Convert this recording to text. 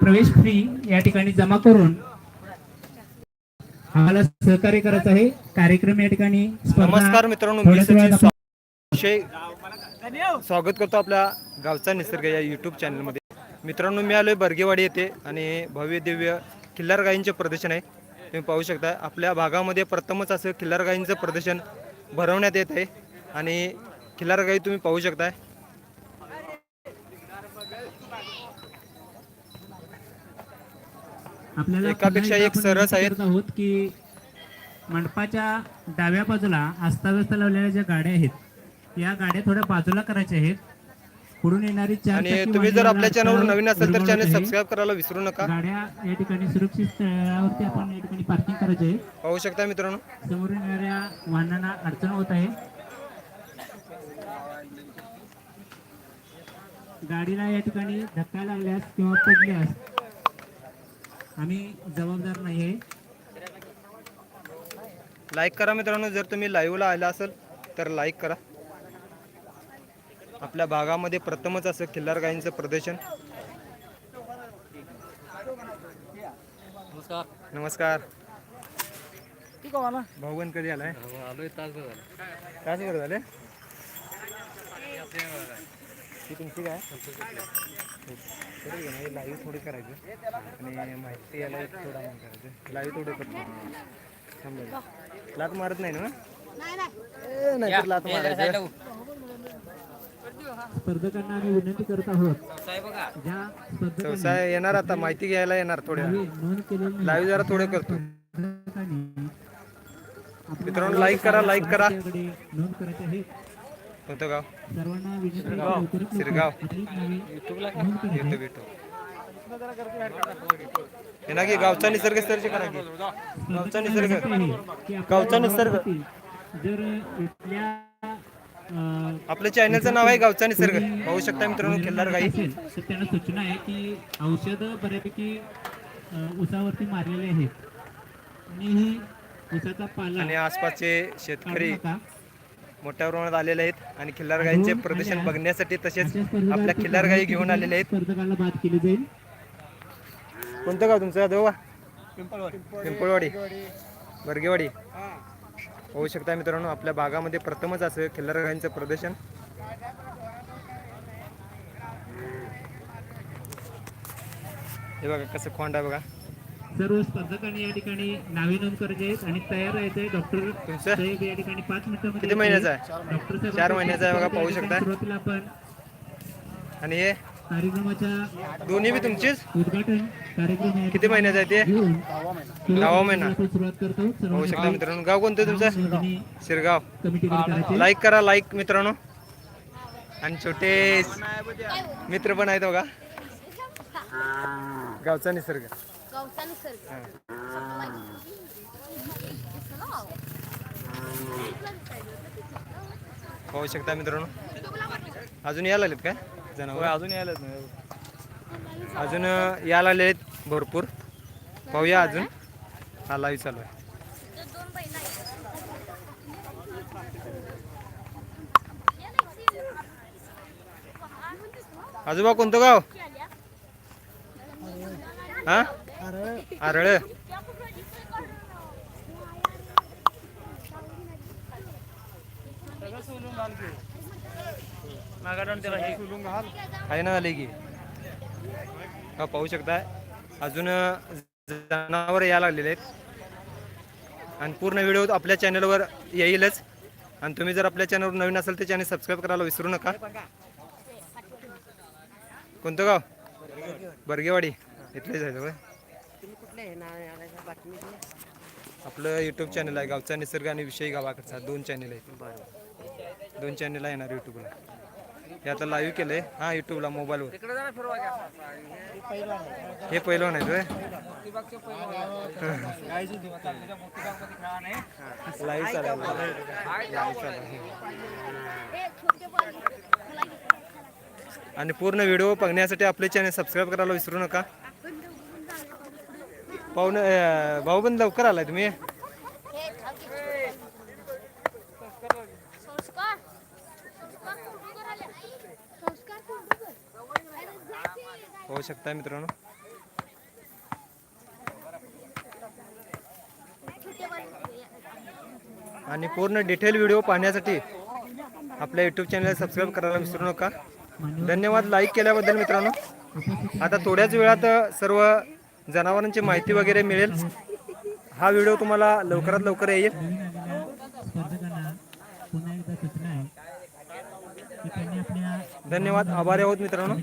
प्रवेश फी या ठिकाणी जमा करून आम्हाला सहकार्य करायचं आहे. कार्यक्रम या ठिकाणी नमस्कार मित्रांनो मी सचिन स्वागत करतो आपल्या गावचा निसर्ग या यूट्यूब चॅनलमध्ये मित्रांनो मी आलोय बर्गेवाडी येथे आणि भव्य दिव्य खिल्लार गायींचे प्रदर्शन आहे. तुम्ही पाहू शकता आपल्या भागामध्ये प्रथमच असं खिल्लार गायींचं प्रदर्शन भरवण्यात येत आहे. आणि खिल्लार गायी तुम्ही पाहू शकताय आपल्याला एकापेक्षा एक सरस आहेत. आहोत की मंडपाच्या डाव्या बाजूला अस्ताव्यस्त लावलेल्या ज्या गाड्या आहेत या गाड्या थोड्या बाजूला करायच्या आहेत. पुढून येणारी आणि तुम्ही जर आपल्या चॅनलवर नवीन असेल तर चॅनल. सबस्क्राईब करायला विसरू नका. गाड्या या ठिकाणी सुरक्षित स्थळावरती आपण या ठिकाणी पार्किंग करायचे आहे. पाहू शकता मित्रांनो. समोरून येणाऱ्या वाहनांना अडचण होत आहे. गाडीला या ठिकाणी धक्का लागल्यास किंवा पडल्यास आम्ही जबाबदार नाही आहे लाईक करा मित्रांनो जर तुम्ही लाईव्हला आला असेल तर लाईक करा. आपल्या भागामध्ये प्रथमच असं खिल्लार गायींचं प्रदर्शन. नमस्कार. नमस्कार. कधी आलाय? आलोय तासभर झालं. काय बरं झाले? ती तुमची काय? लाईव्ह थोडी करायचं. आणि माहिती एक थोडा करायचं. लाईव्ह थोडं करतो. लात मारत नाही ना? ए, नाही तर लात मारायचं स्पर्धकांना आम्ही विनंती करत आहोत ज्या स्पर्धकांनी व्यवसाय येणार आता माहिती घ्यायला येणार थोड्या. लाईव्ह जरा थोडं करतो. मित्रांनो लाईक करा लाईक करा. नोंद करायची आहे. कोणतं गाव? शिरगाव. येतो. भेटो हे ना की गावचा निसर्ग सर्च करा की. गावचा निसर्ग. गावचा निसर्ग. आपल्या चॅनलचं नाव आहे गावचा निसर्ग. पाहू शकता मित्रांनो खिल्लार गाई. तर त्यांना सूचना आहे की औषधं बऱ्यापैकी अं, ऊसावरती मारलेले आहेत. आणि ही ऊसाचा पाला आणि आसपासचे शेतकरी. मोठ्या प्रमाणात आलेले आहेत आणि खिल्लार गाईंचे प्रदर्शन बघण्यासाठी तसेच आपल्या खिल्लार गाई घेऊन आलेले आहेत. कोणतं गाव तुमचं? देवा पिंपळवाडी. बर्गेवाडी. होऊ शकता मित्रांनो आपल्या भागामध्ये प्रथमच असं खिल्लार गाईंचं प्रदर्शन. हे बघा कसं खोंड आहे बघा. सर्व स्पर्धकांनी या ठिकाणी नावे नोंद करायचे आहेत आणि तयार राहायचे डॉक्टर साहेब या ठिकाणी पाच मिनिटांमध्ये किती महिन्याचं आहे? डॉक्टर साहेब चार महिन्याचा आहे बघा, पाहू शकता. सुरुवातीला आपण आणि हे? कार्यक्रमाच्या दोन्ही बी तुमचीच? उद्घाटन कार्यक्रम किती महिन्याचं आहे ते? दहावा महिना. सुरुवात करतो. सर्वांनी शकता मित्रांनो. गाव कोणतं तुमचं? शिरगाव. लाईक करा लाईक मित्रांनो. आणि छोटे मित्र पण आहेत बघा. गावचा निसर्ग. गावचा निसर्ग पाहू शकता मित्रांनो. अजून यायला आलेत काय? जनावर. अजून यायला अजून यायला आले आहेत भरपूर. पाहूया अजून. हा लाईव्ह चालू आहे. आजोबा कोणतं गाव? हा? आरळ. आहे ना आले की. हा पाहू शकताय. अजून जनावर यायला लागलेले आहेत. आणि पूर्ण व्हिडिओ आपल्या चॅनलवर येईलच. आणि तुम्ही जर आपल्या चॅनलवर नवीन असाल तर चॅनल सबस्क्राईब करायला विसरू नका. कोणतं गाव? बर्गेवाडी. इथलेच आहे होय आपलं यूट्यूब चॅनल आहे गावचा निसर्ग आणि विषयी गावाकडचा. दोन चॅनल आहेत. दोन चॅनल आहे येणार यूट्यूबला हे आता लाईव्ह केलंय. हा यूट्यूबला मोबाईलवर हे पहिलं नाही होय. लाईव्ह चालायला आणि पूर्ण व्हिडिओ बघण्यासाठी आपले चॅनल सबस्क्राईब करायला विसरू नका. पाहुण भाऊ पण लवकर आलाय तुम्ही. होऊ शकता मित्रांनो. आणि पूर्ण डिटेल व्हिडिओ पाहण्यासाठी आपल्या यूट्यूब चॅनल सबस्क्राईब करायला विसरू नका. धन्यवाद. लाईक केल्याबद्दल मित्रांनो. आता थोड्याच वेळात सर्व जनावरांची माहिती वगैरे मिळेल. हा व्हिडिओ तुम्हाला लवकरात लवकर येईल. धन्यवाद. आभारी आहोत मित्रांनो.